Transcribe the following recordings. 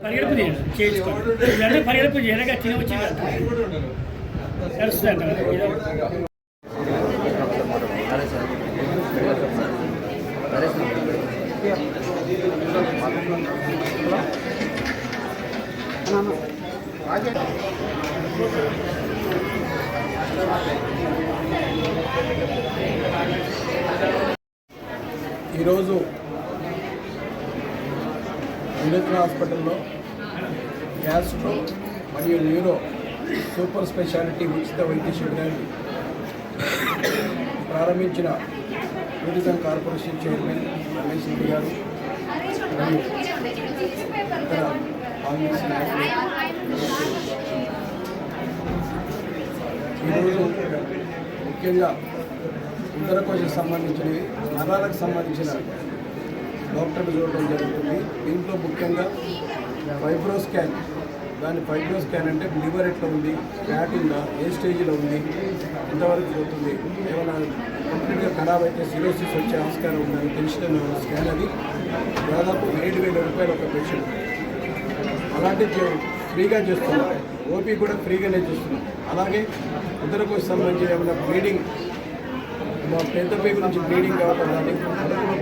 పరిగెడుపు ఇదంటే పరిగెడుపు చేయడానికి చిన్న వచ్చి తెలుస్తుంది అంట ఈరోజు వినూత్న హాస్పిటల్లో గ్యాస్ట్రో మరియు న్యూరో సూపర్ స్పెషాలిటీ ఉచిత వైద్య శిబిరాన్ని ప్రారంభించిన tourism corporation chairman Ramesh Reddy గారు మరియు ఇతర కాంగ్రెస్ ఈరోజు ముఖ్యంగా ఉదరకోశకు సంబంధించినవి నరాలకు సంబంధించిన డాక్టర్లు చూడడం జరుగుతుంది. దీంట్లో ముఖ్యంగా ఫైబ్రో స్కాన్ దాని ఫైబ్రో స్కాన్ అంటే లివర్ ఎట్లా ఉంది? ఫ్యాట్ ఉందా? ఏ స్టేజ్లో ఉంది? ఎంతవరకు పోతుంది? ఏమైనా కంప్లీట్గా ఖరాబ్ అయితే సిరోసిస్ వచ్చే ఆస్కారం ఉందని తెలిసిన స్కాన్ అది దాదాపు ఏడు వేల రూపాయలు ఒక పేషెంట్. అలాంటి ఫ్రీగా చేస్తున్నాం ఓపీ కూడా ఫ్రీగానే చేస్తున్నాం అలాగే ఉదరకు సంబంధించి ఏమైనా బ్లీడింగ్ మా పెద్ద గురించి నుంచి బ్లీడింగ్ కావటం కానీ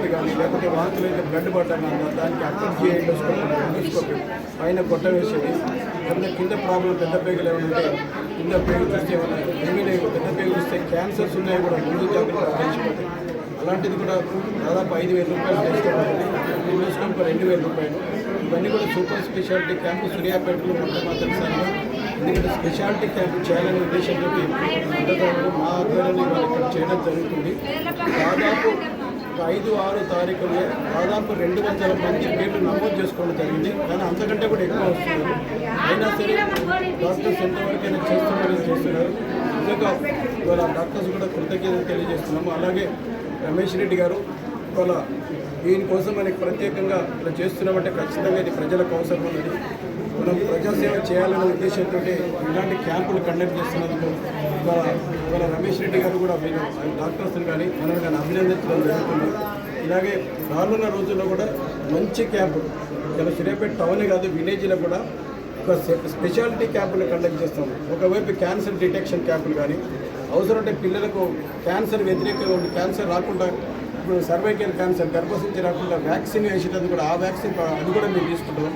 నొప్పి కానీ లేకపోతే వాంతులు అయితే బ్లడ్ పడతాను కానీ దానికి అర్థం ఎండోస్కోపీ పైన గొట్ట వేసేది. లేకపోతే కింద ప్రాబ్లం పెద్ద పేగులు ఏమైనా ఉంటే కింద పేగులు చూస్తే ఏమైనా ఏమీ లేవు పెద్ద పేగులు చూస్తే క్యాన్సర్స్ ఉన్నాయి కూడా ముందు జాగ్రత్త తెలిసిపోతాయి అలాంటిది కూడా దాదాపు ఐదు వేల రూపాయలు తీసుకోవాలి ఎండోస్కోపీ రెండు వేల రూపాయలు. ఇవన్నీ కూడా సూపర్ స్పెషాలిటీ క్యాంపు సూర్యాపేటలో ఉంటే మా మొట్టమొదటిసారిగా ఎందుకంటే స్పెషాలిటీ క్యాంపు చేయాలనే ఉద్దేశంతో మా ఆధ్వర్యంలో ఇవాళ ఇక్కడ చేయడం జరుగుతుంది. దాదాపు ఐదు ఆరు తారీఖుల్లో దాదాపు రెండు వందల మంది పేర్లు నమోదు చేసుకోవడం జరిగింది. కానీ అంతకంటే కూడా ఎక్కువ వస్తున్నారు. అయినా సరే డాక్టర్స్ ఎంతవరకైనా చేస్తున్నారని చేస్తున్నారు. నిజంగా ఇవాళ డాక్టర్స్ కూడా కృతజ్ఞతలు తెలియజేస్తున్నాము. అలాగే రమేష్ రెడ్డి గారు ఇవాళ దీనికోసం మనకి ప్రత్యేకంగా ఇలా చేస్తున్నామంటే ఖచ్చితంగా ఇది ప్రజలకు అవసరం ఉన్నది. మనం ప్రజాసేవ చేయాలనే ఉద్దేశంతో ఇలాంటి క్యాంపులు కండక్ట్ చేస్తున్నందుకు ఇవాళ ఇవాళ రమేష్ రెడ్డి గారు కూడా మీరు డాక్టర్స్ని కానీ మనల్ని కానీ అభినందించడం జరుగుతుంది. ఇలాగే రానున్న రోజుల్లో కూడా మంచి క్యాంపు ఇలా సూర్యాపేట టౌనే కాదు విలేజ్లో కూడా ఒక స్పెషాలిటీ క్యాంపులు కండక్ట్ చేస్తాం ఒకవైపు క్యాన్సర్ డిటెక్షన్ క్యాంపులు కానీ అవసరం ఉంటే పిల్లలకు క్యాన్సర్ వ్యతిరేకంగా ఉండి క్యాన్సర్ రాకుండా ఇప్పుడు సర్వైకల్ క్యాన్సర్ గర్భసించి రాకుండా వ్యాక్సిన్ వేసేటది కూడా ఆ వ్యాక్సిన్ అది కూడా మేము తీసుకుంటాం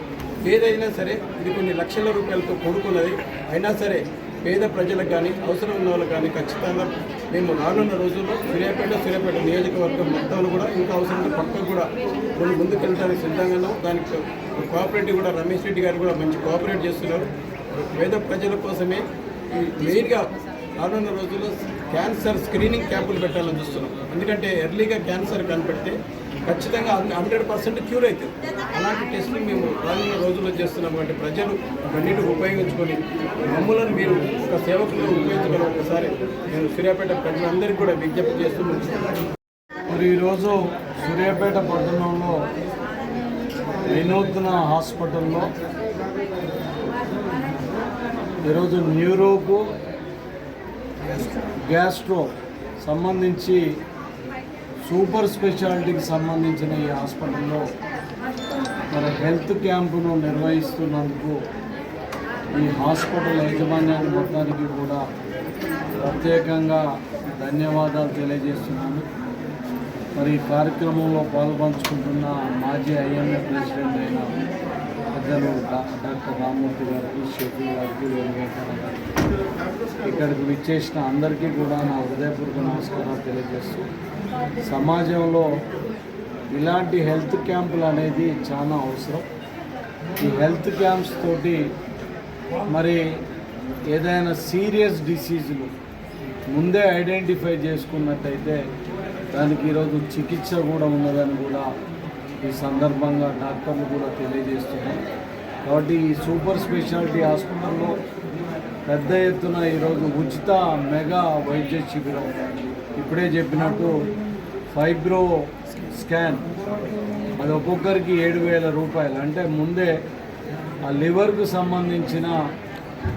ఏదైనా సరే ఇది కొన్ని లక్షల రూపాయలతో కూడుకున్నది అయినా సరే పేద ప్రజలకు కానీ అవసరం ఉన్న వాళ్ళకి కానీ ఖచ్చితంగా మేము రానున్న రోజుల్లో సూర్యాపేట సూర్యాపేట నియోజకవర్గం మొత్తంలో కూడా ఇంకా అవసరం ఉంటే పక్కకు కూడా కొన్ని ముందుకెళ్ళడానికి సిద్ధంగా దానికి కోఆపరేటివ్ కూడా రమేష్ రెడ్డి గారు కూడా మంచి కోఆపరేట్ చేస్తున్నారు. పేద ప్రజల కోసమే మెయిన్గా రానున్న రోజుల్లో క్యాన్సర్ స్క్రీనింగ్ క్యాంపులు పెట్టాలని చూస్తున్నాం. ఎందుకంటే ఎర్లీగా క్యాన్సర్ కనిపెడితే ఖచ్చితంగా హండ్రెడ్ పర్సెంట్ క్యూర్ అవుతుంది అలాంటి టెస్టులు మేము రానున్న రోజుల్లో చేస్తున్నాం అంటే ప్రజలు ఇవన్నిటి ఉపయోగించుకొని మమ్మల్ని మీరు ఒక సేవకులు ఉపయోగించుకొని ఒకసారి నేను సూర్యాపేట ప్రజలందరికీ కూడా విజ్ఞప్తి చేస్తున్నాను మరి ఈరోజు సూర్యాపేట పట్టణంలో వినూత్న హాస్పిటల్లో ఈరోజు న్యూరోకు గ్యాస్ట్రో సంబంధించి సూపర్ స్పెషాలిటీకి సంబంధించిన ఈ హాస్పిటల్లో మరి హెల్త్ క్యాంపును నిర్వహిస్తున్నందుకు ఈ హాస్పిటల్ యాజమాన్యాన్ని మొత్తానికి కూడా ప్రత్యేకంగా ధన్యవాదాలు తెలియజేస్తున్నాను. మరి ఈ కార్యక్రమంలో పాల్పంచుకుంటున్న మాజీ ఐఎంఏ ప్రెసిడెంట్ అయిన పెద్దలు డాక్టర్ రామ్మూర్తి గారికి షెఫీ గారికి వేణుగోపాల్ గారికి ఇక్కడికి విచ్చేసిన అందరికీ కూడా నా హృదయపూర్వక నమస్కారాలు తెలియజేస్తూ సమాజంలో ఇలాంటి హెల్త్ క్యాంపులు అనేది చాలా అవసరం. ఈ హెల్త్ క్యాంప్స్ తోటి మరి ఏదైనా సీరియస్ డిసీజులు ముందే ఐడెంటిఫై చేసుకున్నట్టయితే దానికి ఈరోజు చికిత్స కూడా ఉన్నదని కూడా ఈ సందర్భంగా డాక్టర్లు కూడా తెలియజేస్తున్నారు. కాబట్టి ఈ సూపర్ స్పెషాలిటీ హాస్పిటల్లో పెద్ద ఎత్తున ఈరోజు ఉచిత మెగా వైద్య శిబిరం ఇప్పుడే చెప్పినట్టు ఫైబ్రో స్కాన్. అది ఒక్కొక్కరికి ఏడు వేల రూపాయలు. అంటే ముందే ఆ లివర్కు సంబంధించిన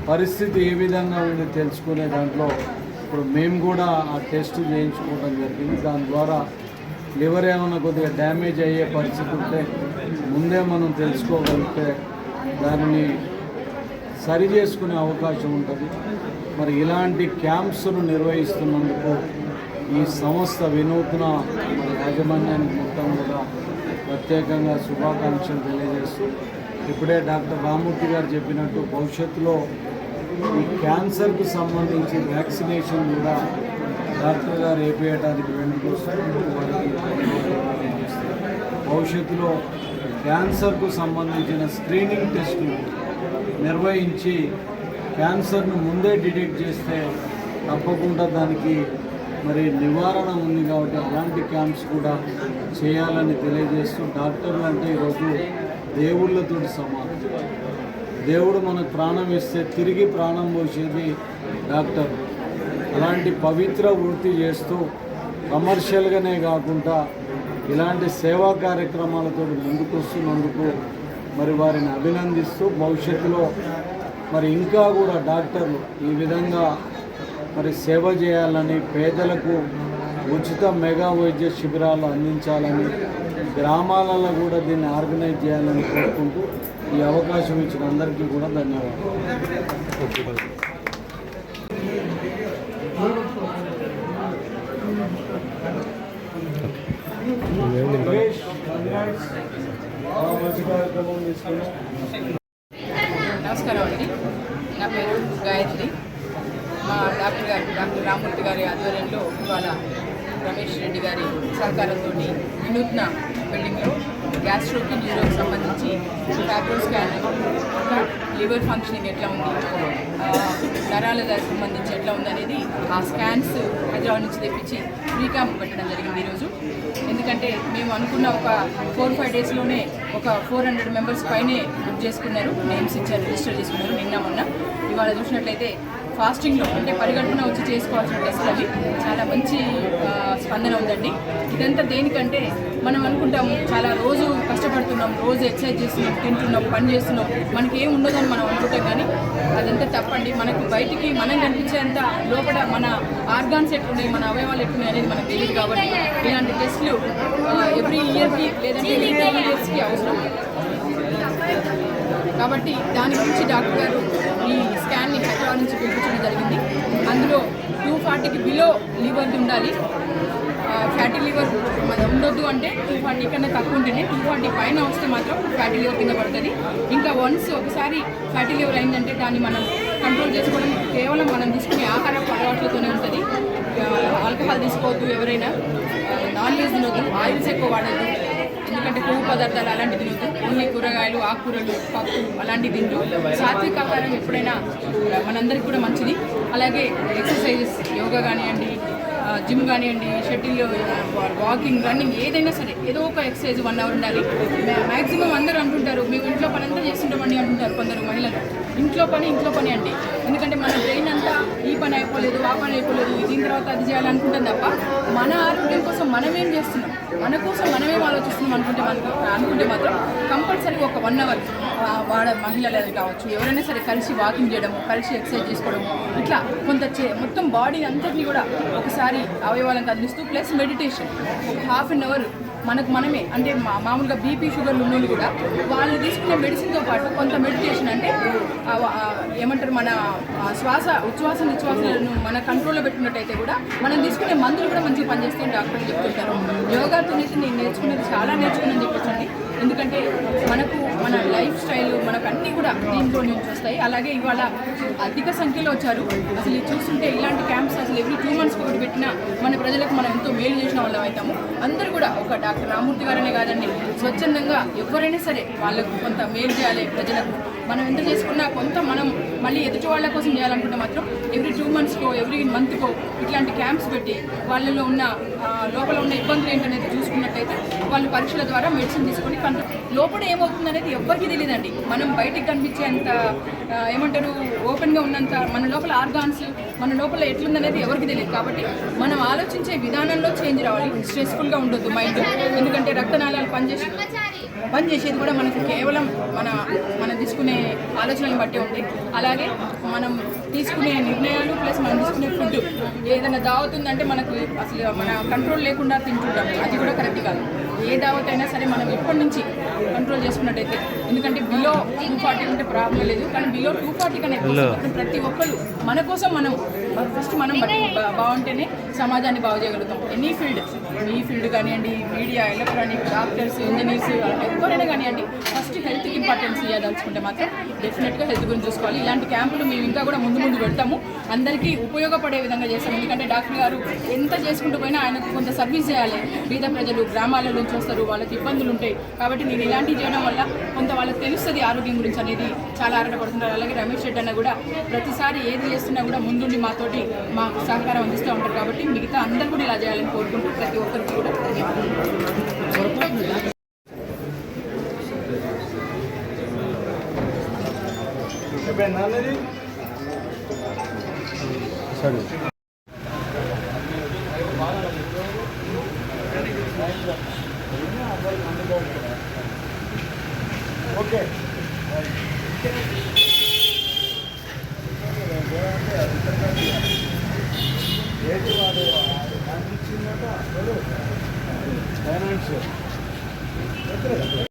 పరిస్థితి ఏ విధంగా ఉంది తెలుసుకునే దాంట్లో ఇప్పుడు మేము కూడా ఆ టెస్ట్ చేయించుకోవడం జరిగింది. దాని ద్వారా లివర్ ఏమైనా కొద్దిగా డ్యామేజ్ అయ్యే పరిస్థితి ఉంటే ముందే మనం తెలుసుకోగలిగితే దానిని సరి చేసుకునే అవకాశం ఉంటుంది. మరి ఇలాంటి క్యాంప్స్ను నిర్వహిస్తున్నందుకు ఈ సంస్థ వినూత్న మన యాజమాన్యానికి మొత్తం కూడా ప్రత్యేకంగా శుభాకాంక్షలు తెలియజేస్తూ ఇప్పుడే డాక్టర్ రామూర్తి గారు చెప్పినట్టు భవిష్యత్తులో ఈ క్యాన్సర్కు సంబంధించి వ్యాక్సినేషన్ కూడా డాక్టర్ గారు వేపేయడానికి వారికి భవిష్యత్తులో క్యాన్సర్కు సంబంధించిన స్క్రీనింగ్ టెస్టులు నిర్వహించి క్యాన్సర్ను ముందే డిటెక్ట్ చేస్తే తప్పకుండా దానికి మరి నివారణ ఉంది కాబట్టి అలాంటి క్యాంప్స్ కూడా చేయాలని తెలియజేస్తూ డాక్టర్లు అంటే ఈరోజు దేవుళ్ళతో సమానం. దేవుడు మనకు ప్రాణం ఇస్తే తిరిగి ప్రాణం పోసేది డాక్టర్. అలాంటి పవిత్ర వృత్తి చేస్తూ కమర్షియల్గానే కాకుండా ఇలాంటి సేవా కార్యక్రమాలతో ముందుకు వస్తున్నందుకు మరి వారిని అభినందిస్తూ భవిష్యత్తులో మరి ఇంకా కూడా డాక్టర్లు ఈ విధంగా మరి సేవ చేయాలని పేదలకు ఉచిత మెగా వైద్య శిబిరాలు అందించాలని గ్రామాలలో కూడా దీన్ని ఆర్గనైజ్ చేయాలని కోరుకుంటూ ఈ అవకాశం ఇచ్చిన అందరికీ కూడా ధన్యవాదాలు. మంచి కార్యక్రమం తీసుకున్నాం నమస్కారం అండి నా పేరు గాయత్రి మా డాక్టర్ గారు డాక్టర్ రామూర్తి గారి ఆధ్వర్యంలో ఇవాళ రమేష్ రెడ్డి గారి సహకారంతో వినూత్న బిల్డింగ్లో గ్యాస్ట్రోకి న్యూరోకి సంబంధించి ఫ్యాబ్రో స్కాన్ ఇంకా లివర్ ఫంక్షనింగ్ ఎట్లా ఉంది నరాల సంబంధించి ఎట్లా ఉంది అనేది ఆ స్కాన్స్ హైదరాబాద్ నుంచి తెప్పించి ఫ్రీ క్యాంప్ పెట్టడం జరిగింది ఈరోజు. ఎందుకంటే మేము అనుకున్న ఒక ఫోర్ ఫైవ్ డేస్లోనే ఒక ఫోర్ హండ్రెడ్ మెంబర్స్ పైనే బుక్ చేసుకున్నారు నేమ్స్ ఇచ్చారు రిజిస్టర్ చేసుకున్నారు నిన్న మొన్న. ఇవాళ చూసినట్లయితే ఫాస్టింగ్లో అంటే పరిగణన వచ్చి చేసుకోవాల్సిన టెస్ట్లు అవి. చాలా మంచి స్పందన ఉందండి. ఇదంతా దేనికంటే మనం అనుకుంటాము చాలా రోజు కష్టపడుతున్నాం రోజు ఎక్సర్సైజ్ చేస్తున్నాం తింటున్నాం పని చేస్తున్నాం మనకి ఏం ఉండదని మనం అనుకుంటాం కానీ అదంతా తప్పండి. మనకు బయటికి మనం కనిపించేంత లోపల మన ఆర్గాన్స్ ఎట్లున్నాయి మన అవయవాలు ఎట్లున్నాయి అనేది మనకు తెలియదు కాబట్టి ఇలాంటి టెస్ట్లు ఎవ్రీ ఇయర్కి లేదంటే ఎవ్రీ ఇయర్స్కి అవసరం. కాబట్టి దాని గురించి డాక్టర్ గారు ఈ స్కాన్ని హైదరాబాద్ నుంచి పిలిపించడం జరిగింది. అందులో టూ ఫార్టీకి బిలో లివర్ ఉండాలి. ఫ్యాటీ లివర్ ఉండొద్దు అంటే టూ ఫార్టీ కన్నా తక్కువ ఉంటేనే టూ ఫార్టీ పైన వస్తే మాత్రం ఫ్యాటీ లివర్ కింద పడుతుంది. ఇంకా వన్స్ ఒకసారి ఫ్యాటీ లివర్ అయిందంటే దాన్ని మనం కంట్రోల్ చేసుకోవడం కేవలం మనం తీసుకునే ఆహార అలవాట్లతోనే ఉంటుంది. ఆల్కహాల్ తీసుకోవద్దు ఎవరైనా. నాన్ వెజ్ తినొద్దు. ఆయిల్స్ ఎక్కువ వాడద్దు. ఎందుకంటే కొవ్వు పదార్థాలు అలాంటివి తినొద్దు. ఓన్లీ కూరగాయలు ఆకుకూరలు పప్పు అలాంటివి తింటూ సాత్విక ఆహారం ఎప్పుడైనా మనందరికి కూడా మంచిది. అలాగే ఎక్సర్సైజెస్ యోగా కానివ్వండి జిమ్ కానివ్వండి షటిల్ వాకింగ్ రన్నింగ్ ఏదైనా సరే ఏదో ఒక ఎక్సర్సైజ్ వన్ అవర్ ఉండాలి. మ్యాక్సిమం అందరూ అంటుంటారు మేము ఇంట్లో పని అంతా చేస్తుంటామని అంటుంటారు కొందరు మహిళలు. ఇంట్లో పని ఇంట్లో పని అండి ఎందుకంటే మన బ్రెయిన్ అంతా ఈ పని అయిపోలేదు ఆ పని అయిపోలేదు దీని తర్వాత అది చేయాలనుకుంటాం తప్ప మన ఆరోగ్యం కోసం మనం ఏం చేస్తున్నాం? మన కోసం మనమేం ఆలోచిస్తున్నాం అనుకుంటే మనకు అనుకుంటే మాత్రం కంపల్సరీ ఒక వన్ అవర్ వాడ మహిళలు కావచ్చు ఎవరైనా సరే కలిసి వాకింగ్ చేయడము కలిసి ఎక్సర్సైజ్ చేసుకోవడము ఇట్లా కొంత చే- మొత్తం బాడీ అంతటిని కూడా ఒకసారి అవయవాలను కదిలిస్తూ ప్లస్ మెడిటేషన్ ఒక హాఫ్ అన్ అవర్ మనకు మనమే అంటే మా మామూలుగా బీపీ షుగర్లు ఉన్నోళ్ళు కూడా వాళ్ళు తీసుకునే మెడిసిన్తో పాటు కొంత మెడిటేషన్ అంటే ఏమంటారు మన శ్వాస ఉచ్ఛ్వాస నిశ్వాసాలను మన కంట్రోల్లో పెట్టినట్టయితే కూడా మనం తీసుకునే మందులు కూడా మంచిగా పనిచేస్తాయని డాక్టర్లు చెప్తుంటారు. యోగాతో అయితే నేను నేర్చుకున్నది చాలా నేర్చుకున్నాను చెప్పొచ్చండి. ఎందుకంటే మనకు మన లైఫ్ స్టైల్ మనకు అన్నీ కూడా దీంట్లో నుంచి వస్తాయి అలాగే ఇవాళ అధిక సంఖ్యలో వచ్చారు. అసలు చూస్తుంటే ఇలాంటి క్యాంప్స్ అసలు ఎవ్రీ టూ మంత్స్ ఒకటి పెట్టినా మన ప్రజలకు మనం ఎంతో మేలు చేసిన వాళ్ళం అవుతాము. అందరూ కూడా ఒక డాక్టర్ రామూర్తి గారనే కాదండి. స్వచ్ఛందంగా ఎవరైనా సరే వాళ్ళకు కొంత మేలు చేయాలి ప్రజలకు. మనం ఎంత చేసుకున్నా కొంత మనం మళ్ళీ ఎదుటి వాళ్ళ కోసం చేయాలనుకుంటే మాత్రం ఎవ్రీ టూ మంత్స్కో ఎవ్రీ మంత్కో ఇట్లాంటి క్యాంప్స్ పెట్టి వాళ్ళలో ఉన్న లోపల ఉన్న ఇబ్బందులు ఏంటనేది చూసుకున్నట్టయితే వాళ్ళు పరీక్షల ద్వారా మెడిసిన్ తీసుకొని కంట్రోల్ లోపల ఏమవుతుంది అనేది ఎవ్వరికీ తెలియదండి. మనం బయటికి కనిపించేంత అంత ఏమంటారు ఓపెన్గా ఉన్నంత మన లోపల ఆర్గాన్స్ మన లోపల ఎట్లుందనేది ఎవరికి తెలియదు. కాబట్టి మనం ఆలోచించే విధానంలో చేంజ్ రావాలి. స్ట్రెస్ఫుల్గా ఉండొద్దు మైండ్. ఎందుకంటే రక్తనాళాలు పనిచేసి పనిచేసేది కూడా మనకు కేవలం మన మనం తీసుకునే ఆలోచనలను బట్టి ఉంటాయి. అలాగే మనం తీసుకునే నిర్ణయాలు ప్లస్ మనం తీసుకునే ఫుడ్ ఏదైనా దావత్ ఉందంటే మనకు అసలు మన కంట్రోల్ లేకుండా తింటుంటాం. అది కూడా కరెక్ట్ కాదు. ఏ దావత్ అయినా సరే మనం ఎప్పటి నుంచి కంట్రోల్ చేసుకున్నట్టయితే. ఎందుకంటే బిలో టూ ఫార్టీ ఉంటే ప్రాబ్లం లేదు. కానీ బిలో టూ ఫార్టీ కన్నా ఎక్కువ వస్తుంది. ప్రతి ఒక్కరు మన కోసం మనం ఫస్ట్ మనం బాగుంటేనే సమాజాన్ని బాగు చేయగలుగుతాం. ఎనీ ఫీల్డ్ మీ ఫీల్డ్ కానివ్వండి మీడియా ఎలక్ట్రానిక్ డాక్టర్స్ ఇంజనీర్స్ ఎవరైనా కానివ్వండి ఫస్ట్ హెల్త్కి ఇంపార్టెన్స్ ఇవ్వదలుచుకుంటే మాత్రం డెఫినెట్గా హెల్త్ గురించి చూసుకోవాలి. ఇలాంటి క్యాంపులు మేము ఇంకా కూడా ముందు ముందు పెడతాము అందరికీ ఉపయోగపడే విధంగా చేస్తాము. ఎందుకంటే డాక్టర్ గారు ఎంత చేసుకుంటూ పోయినా ఆయనకు కొంత సర్వీస్ చేయాలి. బీద ప్రజలు గ్రామాల నుంచి వస్తారు. వాళ్ళకి ఇబ్బందులు ఉంటాయి. కాబట్టి నేను ఇలాంటివి చేయడం వల్ల కొంత వాళ్ళకి తెలుస్తుంది ఆరోగ్యం గురించి అనేది చాలా ఆరాటపడుతున్నారు. అలాగే రమేష్ రెడ్డి అన్న కూడా ప్రతిసారి ఏది చేస్తున్నా కూడా ముందుండి మాతోటి మా సహకారం అందిస్తూ ఉంటారు. కాబట్టి మిగతా అందరూ కూడా ఇలా చేయాలని కోరుకుంటూ ప్రతి ఒక్కరికి కూడా ధన్యవాదాలు. సరే